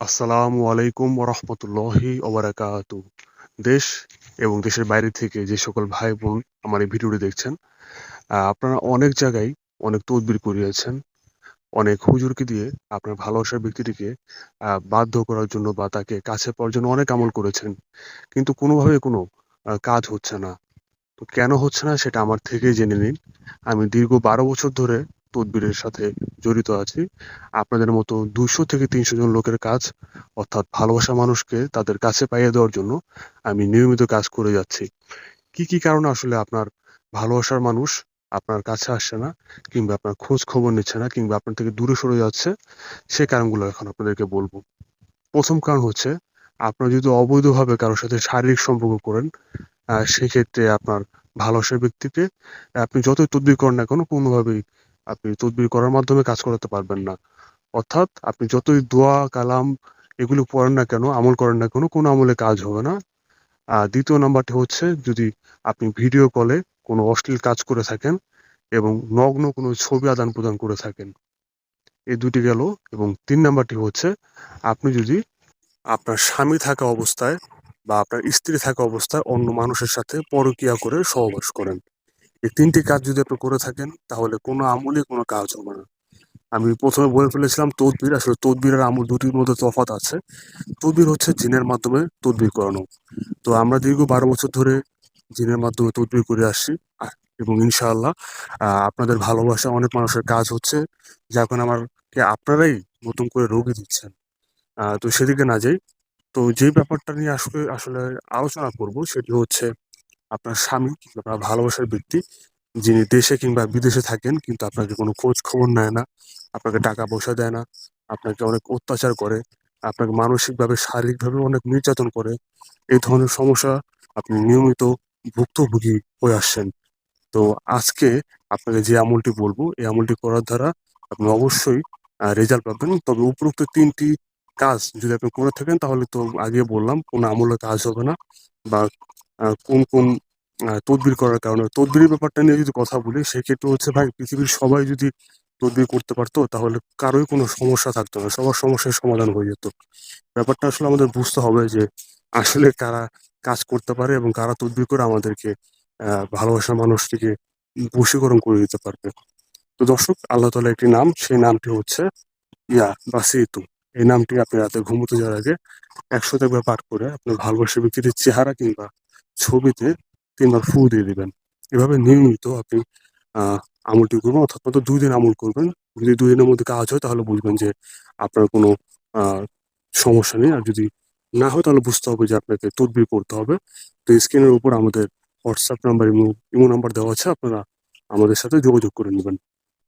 আসসালামু আলাইকুম রহমতুল্লাহি ওবারাকাতু দেশ এবং দেশের বাইরে থেকে যে সকল ভাই বোন আমার এই ভিডিওটি দেখছেন আপনারা অনেক জায়গায় অনেক তদবির করিয়েছেন, অনেক হুজুরকে দিয়ে আপনার ভালোবাসার ব্যক্তিটিকে বাধ্য করার জন্য বা তাকে কাছে পাওয়ার জন্য অনেক আমল করেছেন, কিন্তু কোনোভাবে কোনো কাজ হচ্ছে না। তো কেন হচ্ছে না সেটা আমার থেকেই জেনে নিন। আমি দীর্ঘ বারো বছর ধরে তদবিরের সাথে জড়িত আছি। আপনাদের মতো দুশো থেকে তিনশো জন লোকের কাজ, অর্থাৎ ভালোবাসা মানুষকে তাদের কাছে পাইয়ে দেওয়ার জন্য আমি নিয়মিত কাজ করে যাচ্ছি। কি কি কারণে আসলে আপনার ভালোবাসার মানুষ আপনার কাছে আসছে না, কিংবা আপনার খোঁজ খবর নিচ্ছে না, কিংবা আপনার থেকে দূরে সরে যাচ্ছে, সে কারণগুলো এখন আপনাদেরকে বলব। প্রথম কারণ হচ্ছে, আপনার যদি অবৈধভাবে কারোর সাথে শারীরিক সম্পর্ক করেন সেক্ষেত্রে আপনার ভালোবাসার ব্যক্তিকে, আপনি যতই তদবির করেন না কেন, কোনোভাবেই আপনি তদবির করার মাধ্যমে কাজ করাতে পারবেন না। অর্থাৎ আপনি যতই দোয়া, কালাম এগুলো পড়েন না কেন, আমল করেন না কেন, কোনো আমলে কাজ হবে না। আর দ্বিতীয় নাম্বারটি হচ্ছে, যদি আপনি ভিডিও কলে কোনো অশ্লীল কাজ করে থাকেন এবং নগ্ন কোনো ছবি আদান প্রদান করে থাকেন, এই দুটি গেল। এবং তিন নাম্বারটি হচ্ছে, আপনি যদি আপনার স্বামী থাকা অবস্থায় বা আপনার স্ত্রী থাকা অবস্থায় অন্য মানুষের সাথে পরকিয়া করে সহবাস করেন। এই তিনটি কাজ যদি আপনি করে থাকেন, তাহলে কোনো আমলে কোনো কাজ হবে না। আমি প্রথমে বলে ফেলেছিলাম তদবির। আসলে তদবির আর আমল দুটির মধ্যে তফাৎ আছে। তদবির হচ্ছে জিনের মাধ্যমে তদবির করানো। তো আমরা দীর্ঘ বারো বছর ধরে জিনের মাধ্যমে তদবির করে আসছি। এবং ইনশাআল্লাহ আপনাদের ভালোবাসা অনেক মানুষের কাজ হচ্ছে। কারণে আমাকে আপনারাই নতুন করে রোগী দিচ্ছেন। তো সেদিকে না যাই। তো যে ব্যাপারটা নিয়ে আসলে আসলে আলোচনা করব, সেটি হচ্ছে আপনার স্বামী কিংবা আপনার ভালোবাসার ব্যক্তি যিনি দেশে কিংবা বিদেশে থাকেন, কিন্তু আপনাকে কোনো খোঁজ খবর নেয় না, আপনাকে টাকা পয়সা দেয় না, আপনাকে অনেক অত্যাচার করে, আপনাকে মানসিকভাবে, শারীরিকভাবে অনেক নির্যাতন করে, এই ধরনের সমস্যা আপনি নিয়মিত ভুক্তভোগী হয়ে আসছেন। তো আজকে আপনাকে যে আমলটি বলব, এই আমলটি করার দ্বারা আপনি অবশ্যই রেজাল্ট পাবেন। তবে উপরোক্ত তিনটি কাজ যদি আপনি করে থাকেন, তাহলে তো আগে বললাম, কোনো আমলে কাজ হবে না বা কোন কোন তদবির করার কারণে। তদবিরের ব্যাপারটা নিয়ে যদি কথা বলি, সেক্ষেত্রে হচ্ছে ভাই, পৃথিবীর সবাই যদি তদবির করতে পারতো, তাহলে কারোই কোনো সমস্যা থাকতো না। সবার সমস্যার সমাধান হয়ে যেত। ব্যাপারটা আসলে আমাদের বুঝতে হবে যে, আসলে কারা কাজ করতে পারে এবং কারা তদবির করে আমাদেরকে, আহ, ভালোবাসার মানুষটিকে বশীকরণ করে দিতে পারবে। তো দর্শক, আল্লাহ তাআলা একটি নাম, সেই নামটি হচ্ছে ইয়া বা সেতু এই নামটি আপনি রাতে ঘুমোতে যাওয়ার আগে একশো একবার পাঠ করে আপনার ভালোবাসার ব্যক্তির চেহারা কিংবা ছবিতে তিনবার ফু দিয়ে দেবেন। এভাবে নিয়মিত আপনি আমলটি করবেন অর্থাৎ মাত্র দুই দিন আমল করবেন। যদি দুই দিনের মধ্যে কাজ হয় তাহলে বুঝবেন যে আপনার কোনো সমস্যা নেই। আর যদি না হয় তাহলে বুঝতে হবে যে আপনাকে তদবির করতে হবে। তো স্ক্রিনের উপর আমাদের WhatsApp number imo imo number দেওয়া আছে। আপনারা আমাদের সাথে যোগাযোগ করে নেবেন।